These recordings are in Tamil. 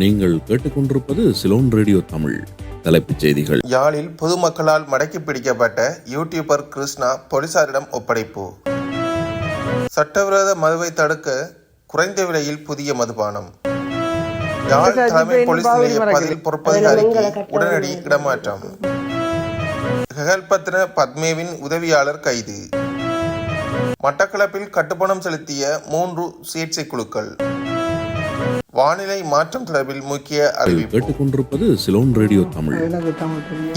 நீங்கள் கேட்டுக்கொண்டிருப்பது சிலோன் ரேடியோ தமிழ் தலைப்புச் செய்திகள். யாழில் பொதுமக்களால் மடக்கி பிடிக்கப்பட்ட யூடியூபர் கிருஷ்ணா போலீசாரிடம் ஒப்படைப்பு. சட்டவிரோத மதுவை தடுக்க குறைந்த விலையில் புதிய மதுபானம். யாழ் தலைமை போலீஸ் நிலைய பதில் பொறுப்பதிகாரிக்கு உடனடி இடமாற்றம். ஹெகல்பத்ன பத்மேவின் உதவியாளர் கைது. மட்டக்களப்பில் கட்டுப்பணம் செலுத்திய மூன்று சிகிச்சை குழுக்கள். வானிலை மாற்றம் தொடர்பில் முக்கிய அறிவிப்பு. கேட்டுக்கொண்டிருப்பது சிலோன் ரேடியோ தமிழ்.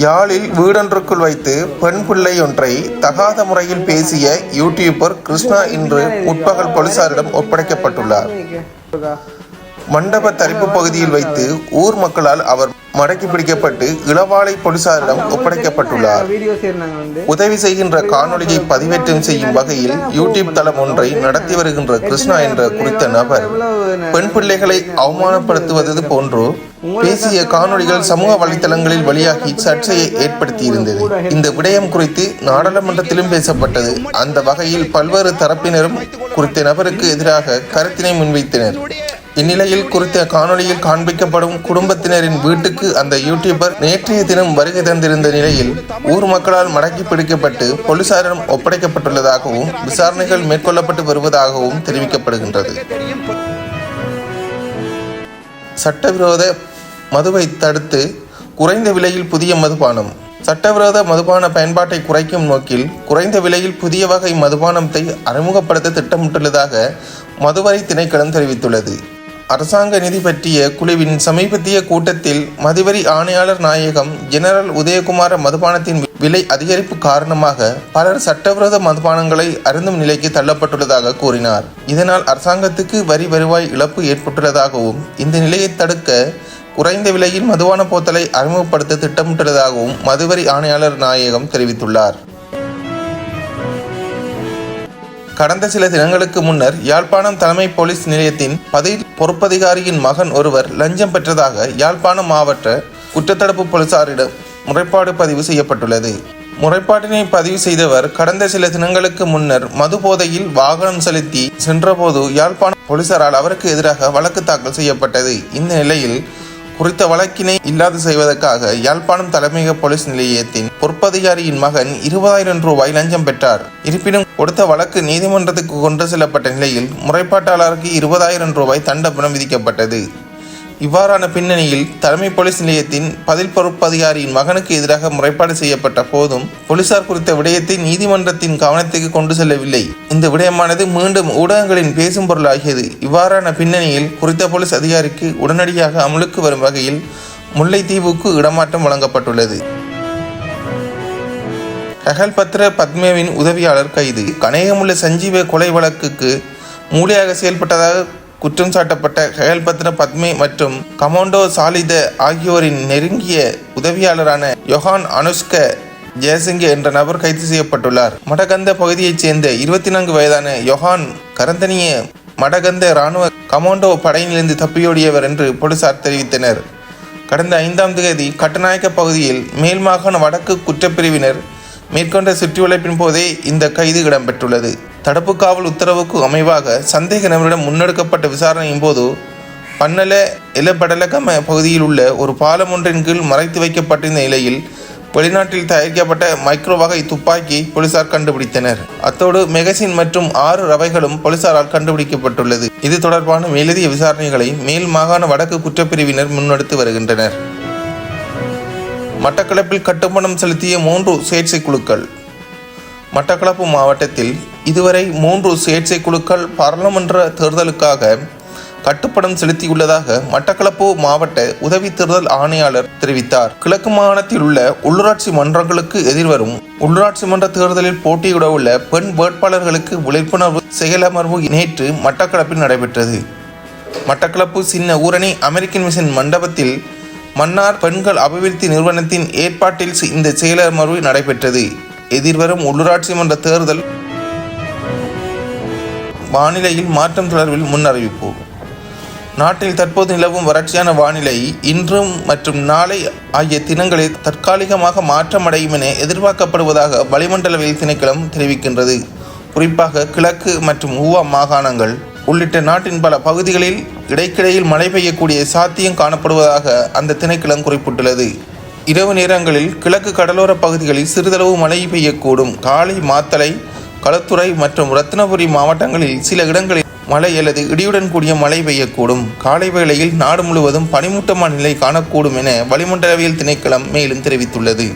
யாழில் வீடொன்றுக்குள் வைத்து பெண் பிள்ளை ஒன்றை தகாத முறையில் பேசிய யூடியூபர் கிருஷ்ணா இன்று முற்பகல் போலீசாரிடம் ஒப்படைக்கப்பட்டுள்ளார். மண்டப தரிப்பு பகுதியில் வைத்து ஊர் மக்களால் அவர் மடக்கி பிடிக்கப்பட்டு இளவாலை போலீசாரிடம் ஒப்படைக்கப்பட்டுள்ளார். உதவி செய்கின்ற காணொளியை பதிவேற்றம் செய்யும் வகையில் யூடியூப் தளம் ஒன்றை நடத்தி வருகின்ற கிருஷ்ணா என்ற குறித்த நபர் பெண் பிள்ளைகளை அவமானப்படுத்துவது போன்று பேசிய காணொளிகள் சமூக வலைத்தளங்களில் வெளியாகி சர்ச்சையை ஏற்படுத்தியிருந்தது. இந்த விடயம் குறித்து நாடாளுமன்றத்திலும் பேசப்பட்டது. அந்த வகையில் பல்வேறு தரப்பினரும் குறித்த நபருக்கு எதிராக கருத்தினை முன்வைத்தனர். இந்நிலையில் குறித்த காணொளியில் காண்பிக்கப்படும் குடும்பத்தினரின் வீட்டுக்கு அந்த யூடியூபர் நேற்றைய தினம் வருகை தந்திருந்த நிலையில் ஊர் மக்களால் மடக்கி பிடிக்கப்பட்டு போலீசாரிடம் ஒப்படைக்கப்பட்டுள்ளதாகவும் விசாரணைகள் மேற்கொள்ளப்பட்டு வருவதாகவும் தெரிவிக்கப்படுகின்றது. சட்டவிரோத மதுவை தடுத்து குறைந்த விலையில் புதிய மதுபானம். சட்டவிரோத மதுபான பயன்பாட்டை குறைக்கும் நோக்கில் குறைந்த விலையில் புதிய வகை மதுபானத்தை அறிமுகப்படுத்த திட்டமிட்டுள்ளதாக மதுவரை திணைக்களம் தெரிவித்துள்ளது. அரசாங்க நிதி பற்றிய குழுவின் சமீபத்திய கூட்டத்தில் மதுவரி ஆணையாளர் நாயகம் ஜெனரல் உதயகுமார மதுபானத்தின் விலை அதிகரிப்பு காரணமாக பலர் சட்டவிரோத மதுபானங்களை அருந்தும் நிலைக்கு தள்ளப்பட்டுள்ளதாக கூறினார். இதனால் அரசாங்கத்துக்கு வரி வருவாய் இழப்பு ஏற்பட்டுள்ளதாகவும் இந்த நிலையை தடுக்க குறைந்த விலையில் மதுபான போத்தலை அறிமுகப்படுத்த திட்டமிட்டுள்ளதாகவும் மதுவரி ஆணையாளர் நாயகம் தெரிவித்துள்ளார். கடந்த சில தினங்களுக்கு முன்னர் யாழ்ப்பாணம் தலைமை போலீஸ் நிலையத்தின் பதவி பொறுப்பதிகாரியின் மகன் ஒருவர் லஞ்சம் பெற்றதாக யாழ்ப்பாணம் மாவட்ட குற்றத்தடுப்பு போலீசாரிடம் முறைப்பாடு பதிவு செய்யப்பட்டுள்ளது. முறைப்பாட்டினை பதிவு செய்தவர் கடந்த சில தினங்களுக்கு முன்னர் மது போதையில் வாகனம் செலுத்தி சென்றபோது யாழ்ப்பாணம் போலீசாரால் அவருக்கு எதிராக வழக்கு தாக்கல் செய்யப்பட்டது. இந்த நிலையில் குறித்த வழக்கினை இல்லாது செய்வதற்காக யாழ்ப்பாணம் தலைமையக போலீஸ் நிலையத்தின் பொறுப்பதிகாரியின் மகன் இருபதாயிரம் ரூபாய் லஞ்சம் பெற்றார். இருப்பினும் கொடுத்த வழக்கு நீதிமன்றத்துக்கு கொண்டு செல்லப்பட்ட நிலையில் முறைப்பாட்டாளருக்கு இருபதாயிரம் ரூபாய் தண்டபணம் விதிக்கப்பட்டது. இவ்வாறான பின்னணியில் தலைமை போலீஸ் நிலையத்தின் பதில் பொறுப்பதிகாரியின் மகனுக்கு எதிராக முறைப்பாடு செய்யப்பட்ட போதும் போலீசார் குறித்த விடயத்தை நீதிமன்றத்தின் கவனத்துக்கு கொண்டு செல்லவில்லை. இந்த விடயமானது மீண்டும் ஊடகங்களின் பேசும் பொருளாகியது. இவ்வாறான பின்னணியில் குறித்த போலீஸ் அதிகாரிக்கு உடனடியாக அமலுக்கு வரும் வகையில் முல்லைத்தீவுக்கு இடமாற்றம் வழங்கப்பட்டுள்ளது. ககல்பத்ர பத்மேவின் உதவியாளர் கைது. கனேகமுள்ள சஞ்சீவ கொலை வழக்குக்கு மூளையாக செயல்பட்டதாக குற்றம் சாட்டப்பட்ட கயல்பத்ர பத்மே மற்றும் கமாண்டோ சாலித ஆகியோரின் நெருங்கிய உதவியாளரான யொஹான் அனுஷ்க ஜெயசிங்க என்ற நபர் கைது செய்யப்பட்டுள்ளார். மடகந்த பகுதியைச் சேர்ந்த இருபத்தி நான்கு வயதான யொஹான் கரந்தனிய மடகந்த இராணுவ கமாண்டோ படையிலிருந்து தப்பியோடியவர் என்று போலீசார் தெரிவித்தனர். கடந்த ஐந்தாம் தேதி கட்டநாயக்க பகுதியில் மேல் மாகாண வடக்கு குற்றப்பிரிவினர் மேற்கொண்ட சுற்றிவளைப்பின் போதே இந்த கைது இடம்பெற்றுள்ளது. தடுப்பு காவல் உத்தரவுக்கு அமைவாக சந்தேக நபரிடம் முன்னெடுக்கப்பட்ட விசாரணையின் போது பன்னல இலப்படலகம பகுதியில் உள்ள ஒரு பாலம் ஒன்றின் கீழ் மறைத்து வைக்கப்பட்டிருந்த நிலையில் வெளிநாட்டில் தயாரிக்கப்பட்ட மைக்ரோ வகை துப்பாக்கி போலீசார் கண்டுபிடித்தனர். அத்தோடு மெகசின் மற்றும் ஆறு ரவைகளும் போலீசாரால் கண்டுபிடிக்கப்பட்டுள்ளது. இது தொடர்பான மேலதிக விசாரணைகளை மேல் மாகாண வடக்கு குற்றப்பிரிவினர் முன்னெடுத்து வருகின்றனர். மட்டக்களப்பில் கட்டுப்பணம் செலுத்திய மூன்று சுயேட்சை குழுக்கள் மட்டக்களப்பு மாவட்டத்தில் இதுவரை மூன்று சுயேட்சை குழுக்கள் பாராளுமன்ற தேர்தலுக்காக கட்டுப்படம் செலுத்தியுள்ளதாக மட்டக்களப்பு மாவட்ட உதவி தேர்தல் ஆணையாளர் தெரிவித்தார். கிழக்கு மாகாணத்தில் உள்ள உள்ளூராட்சி மன்றங்களுக்கு எதிர்வரும் உள்ளூராட்சி மன்ற தேர்தலில் போட்டியிட உள்ள பெண் வேட்பாளர்களுக்கு விழிப்புணர்வு செயலமர்வு நேற்று மட்டக்களப்பில் நடைபெற்றது. மட்டக்களப்பு சின்ன ஊரணி அமெரிக்கன் மிஷன் மண்டபத்தில் மன்னார் பெண்கள் அபிவிருத்தி நிறுவனத்தின் ஏற்பாட்டில் இந்த செயலமர்வு நடைபெற்றது. எதிர்வரும் உள்ளூராட்சி மன்ற தேர்தல் வானிலையில் மாற்றம் தொடர்பில் முன்னறிவிப்பு. நாட்டில் தற்போது நிலவும் வறட்சியான வானிலை இன்றும் மற்றும் நாளை ஆகிய தினங்களில் தற்காலிகமாக மாற்றமடையும் என எதிர்பார்க்கப்படுவதாக வளிமண்டலவியல் திணைக்களம் தெரிவிக்கின்றது. குறிப்பாக கிழக்கு மற்றும் ஊவா மாகாணங்கள் உள்ளிட்ட நாட்டின் பல பகுதிகளில் இடைக்கிடையில் மழை பெய்யக்கூடிய சாத்தியம் காணப்படுவதாக அந்த திணைக்களம் குறிப்பிட்டுள்ளது. இரவு நேரங்களில் கிழக்கு கடலோர பகுதிகளில் சிறிதளவு மழை பெய்யக்கூடும். காலை மாத்தளை களத்துறை மற்றும் ரத்னபுரி மாவட்டங்களில் சில இடங்களில் மழை அல்லது இடியுடன் கூடிய மழை பெய்யக்கூடும். காலை வேளையில் நாடு முழுவதும் பனிமூட்டமான நிலை காணக்கூடும் என வளிமண்டலவியல் திணைக்களம் மேலும் தெரிவித்துள்ளது.